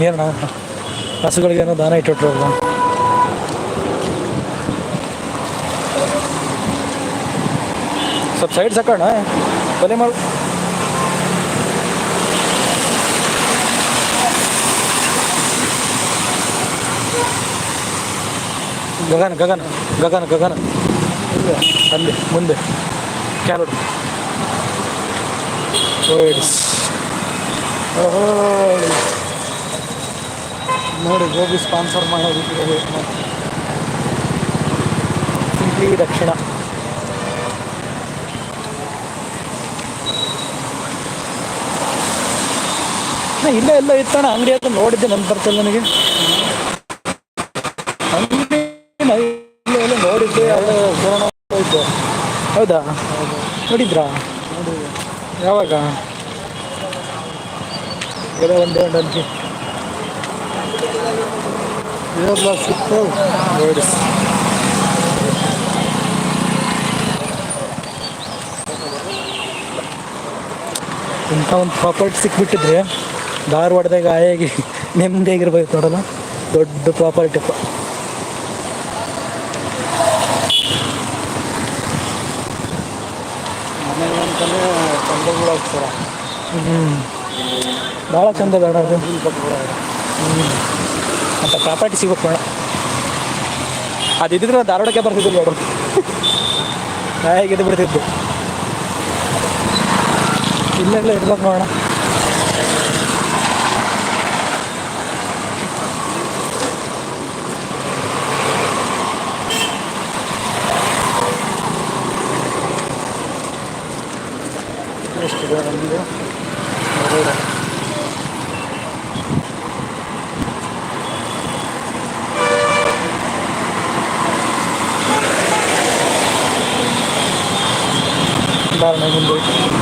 ಏನಣ್ಣ ಹಸುಗಳಿಗೇನೋ ದಾನ ಇಟ್ಟಿಟ್ರು ಸ್ವಲ್ಪ ಸೈಡ್ ಸಾಕೋಣ ಕೊಲೆ ಮಾಡು. ಗಗನ ಗಗನ ಗಗನ ಗಗನ. ಅಲ್ಲಿ, ಮುಂದೆ. ಕ್ಯಾರೋಟ್ ಓಡಿಸ್ ನೋಡಿ, ಗೋಬಿ ಸ್ಪಾನ್ಸರ್ ಮಾಡೋದಕ್ಕೆ ಸಿಂಪ್ಲಿ ದಕ್ಷಿಣ. ಇಲ್ಲೇ ಎಲ್ಲ ಇತ್ತಣ್ಣ ಅಂಗಡಿ ಹತ್ರ ನೋಡಿದ್ದೆ ಬರ್ತಲ್ಲ ನನಗೆ. ಅಂಗಡಿ ನೋಡಿದ್ದೆ, ಅದೇ ಕೊರೋನಾ ಹೋಯ್ತು ಹೌದಾ? ನೋಡಿದ್ರಾ? ನೋಡಿ ಯಾವಾಗ ಒಂದೇ ಒಂದು ಅಂಕಿ. ಏರ್ಲ ಸಿಕ್ತು Böyle. ಇಂಥ ಒಂದು ಪ್ರಾಪರ್ಟಿ ಸಿಕ್ಬಿಟ್ಟಿದ್ರೆ ಧಾರವಾಡದಾಗ ಆಯಾಗಿ ನೆಮ್ಮದಿಯಾಗಿರ್ಬೇಕು ನೋಡೋಣ. ದೊಡ್ಡ ಪ್ರಾಪರ್ಟಿಪ್ಪ ಹ್ಞೂ ಭಾಳ ಚಂದ ಬೇಡ ಅದು. ಅಂತ ಪ್ರಾಪರ್ಟಿ ಸಿಗ್ಬೇಕು ಬೇಡ ಅದಿದ್ದರೆ ಧಾರವಾಡಕ್ಕೆ ಬರ್ತಿದ್ರು ನೋಡು ಹೇಗಿದೆ ಬಿಡ್ತಿದ್ದು ಇಲ್ಲೆಲ್ಲ ಇರ್ಬೇಕು ನೋಡೋಣ 啊，你们都。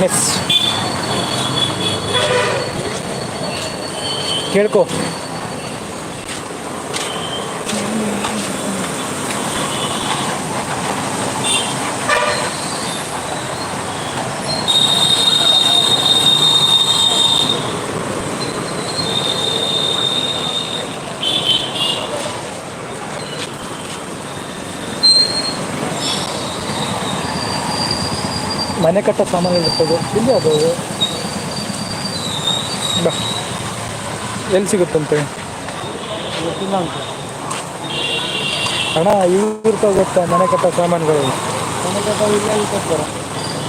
ಮೆಸ್ ಕೇಳ್ಕೊ. ಮನೆ ಕಟ್ಟ ಸಾಮಾನು ಇರ್ತದೆ ಇಲ್ಲಿ ಅದು? ಬಾ. ಎಲ್ಲಿ ಸಿಗುತ್ತಂತೆ? ಅಣ್ಣ ಅಂತ ಹಣ ಇವು ಗೊತ್ತಾ ಮನೆ ಕಟ್ಟ ಸಾಮಾನುಗಳು? ಮನೆ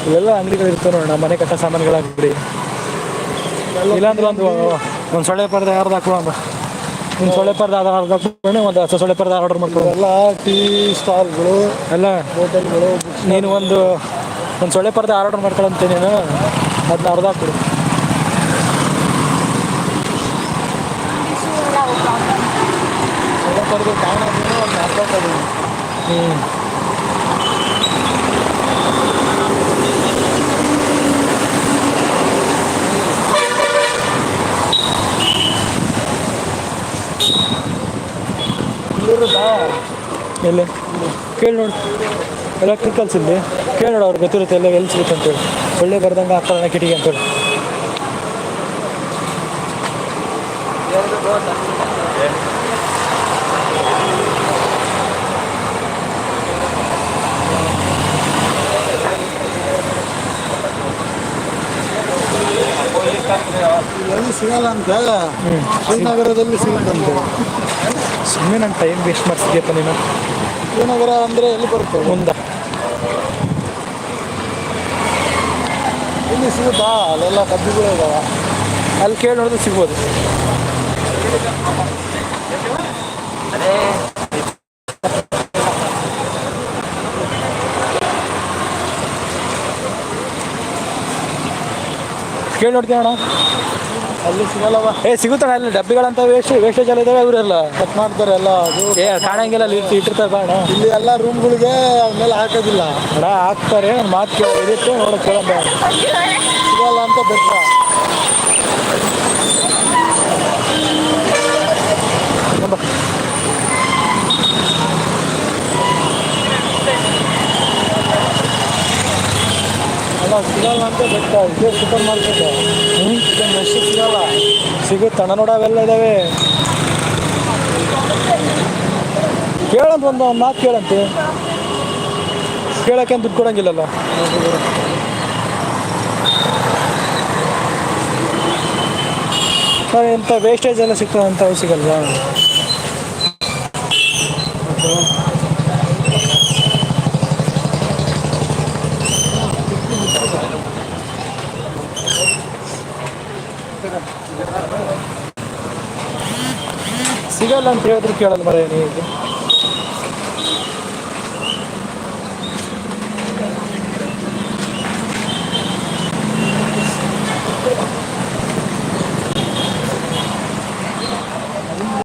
ಇಲ್ಲೆಲ್ಲ ಅಂಗಡಿಗಳು ಇರ್ತವೆ ನೋಡೋಣ ಮನೆ ಕಟ್ಟ ಸಾಮಾನುಗಳ ಅಂಗಡಿ. ಇಲ್ಲಾಂದ್ರೆ ಒಂದು ಒಂದು ಸೊಳ್ಳೆ ಪರ್ದೆ ಯಾರ್ದು ಹಾಕುವ ಒಂದು ಸೊಳ್ಳೆ ಪರ್ದೆ ಆಧಾರ ಹಾಕೊಂಡು ಒಂದು ಹತ್ತು ಸೊಳ್ಳೆ ಪರ್ದೆ ಆರ್ಡರ್ ಮಾಡ್ಕೊಂಡು ಎಲ್ಲ ಟೀ ಸ್ಟಾಲ್ಗಳು ಎಲ್ಲ ಹೋಟೆಲ್ಗಳು ನೀನು ಒಂದು ಒಂದು ಸೊಳ್ಳೆ ಪರ್ದೆ ಆರ್ಡರ್ ಮಾಡ್ಕೊಳಂತೆ ನೀನು ಅದನ್ನ ಅರ್ಧ ಹಾಕ್ಬಿಡು. ಪರ್ದೆ ಕಾರಣ ಒಂದು ಅರ್ಧ ಹ್ಞೂ ಎಲ್ಲಿ? ಕೇಳಿ ನೋಡಿ. ಎಲೆಕ್ಟ್ರಿಕಲ್ಸ್ ಇಲ್ಲಿ. ಕೇಳೋಣ ಅವ್ರು ಗೊತ್ತಿರುತ್ತೆ ಎಲ್ಲ ಎಲ್ಲಿ ಸಿಗುತ್ತೆ ಅಂತೇಳಿ ಒಳ್ಳೆ ಬರ್ದಂಗೆ ಹಾಕೊಳ್ಳೋಣ ಕಿಟಿಗೆ ಅಂತೇಳಿ ಎಲ್ಲಿ ಸಿಗಲ್ಲ ಅಂತ? ಶ್ರೀನಗರದಲ್ಲಿ ಸಿಗುತ್ತಂತೆ ಸುಮ್ಮನೆ ನನ್ನ ಟೈಮ್ ವೇಸ್ಟ್ ಮಾಡಿಸಿದ್ಯಪ್ಪ ನೀನು. ಶ್ರೀನಗರ ಅಂದರೆ ಎಲ್ಲಿ ಬರುತ್ತೆ? ಮುಂದೆ. ಇಲ್ಲಿ ಸಿಗುತ್ತಾ? ಅಲ್ಲೆಲ್ಲ ಕಬ್ಬಿಗಳು ಇದಾವೆ. ಅಲ್ಲಿ ಕೇಳಿ ನೋಡಿದ್ರೆ ಸಿಗ್ಬೋದು. ಕೇಳಿ ನೋಡ್ತೀನಿ ಅಣ್ಣ. ಅಲ್ಲಿ ಸಿಗಲ್ಲವ. ಏ ಸಿಗುತ್ತಣ್ಣ ಅಲ್ಲಿ ಡಬ್ಬಿಗಳಂತ ವೇಸ್ಟ್ ವೇಸ್ಟೇಜ್ ಎಲ್ಲ ಇದಾವೆ ಇವರೆಲ್ಲ. ಕಟ್ ಮಾಡ್ತಾರೆ ಎಲ್ಲ ಅದು. ಏ ಕಾಣಂಗಿಲ್ಲ ಅಲ್ಲಿ ಇಟ್ಟು ಇಟ್ಟಿರ್ತಾರೆ ಅಣ್ಣ. ಇಲ್ಲಿ ಎಲ್ಲ ರೂಮ್ಗಳಿಗೆ ಮೇಲೆ ಹಾಕೋದಿಲ್ಲ. ಅಣ್ಣ ಹಾಕ್ತಾರೆ ಮಾತು ಕೇಳಿ ಇದಿತ್ತು ನೋಡೋ ಕೇಳೋಣ ಸಿಗಲ್ಲ ಅಂತ ಬೆಟ್ಟ ಅಲ್ಲ ಸಿಗಲ್ಲ ಅಂತ ಬೆಟ್ಟ ಇದೇ ಸೂಪರ್ ಮಾರ್ಕೆಟ್ ಇದನ್ನು ಎಷ್ಟು ಸಿಗಲ್ಲ ಸಿಗುತ್ತಣ್ಣ ನೋಡ, ಅವೆಲ್ಲ ಇದ್ದಾವೆ ಕೇಳಂತ ಒಂದು ಮಾತು ಕೇಳಂತೆ. ಕೇಳಕ್ಕೆ ದುಡ್ಡು ಕೊಡಂಗಿಲ್ಲಲ್ಲ. ಸರ್, ಇಂಥ ವೇಸ್ಟೇಜ್ ಎಲ್ಲ ಸಿಗ್ತದೆ ಅಂತ ಸಿಗಲ್ವಾ? ಅಂತ ಹೇಳಿದ್ರು ಕೇಳಲ್ಲ ಮರ ನೀವು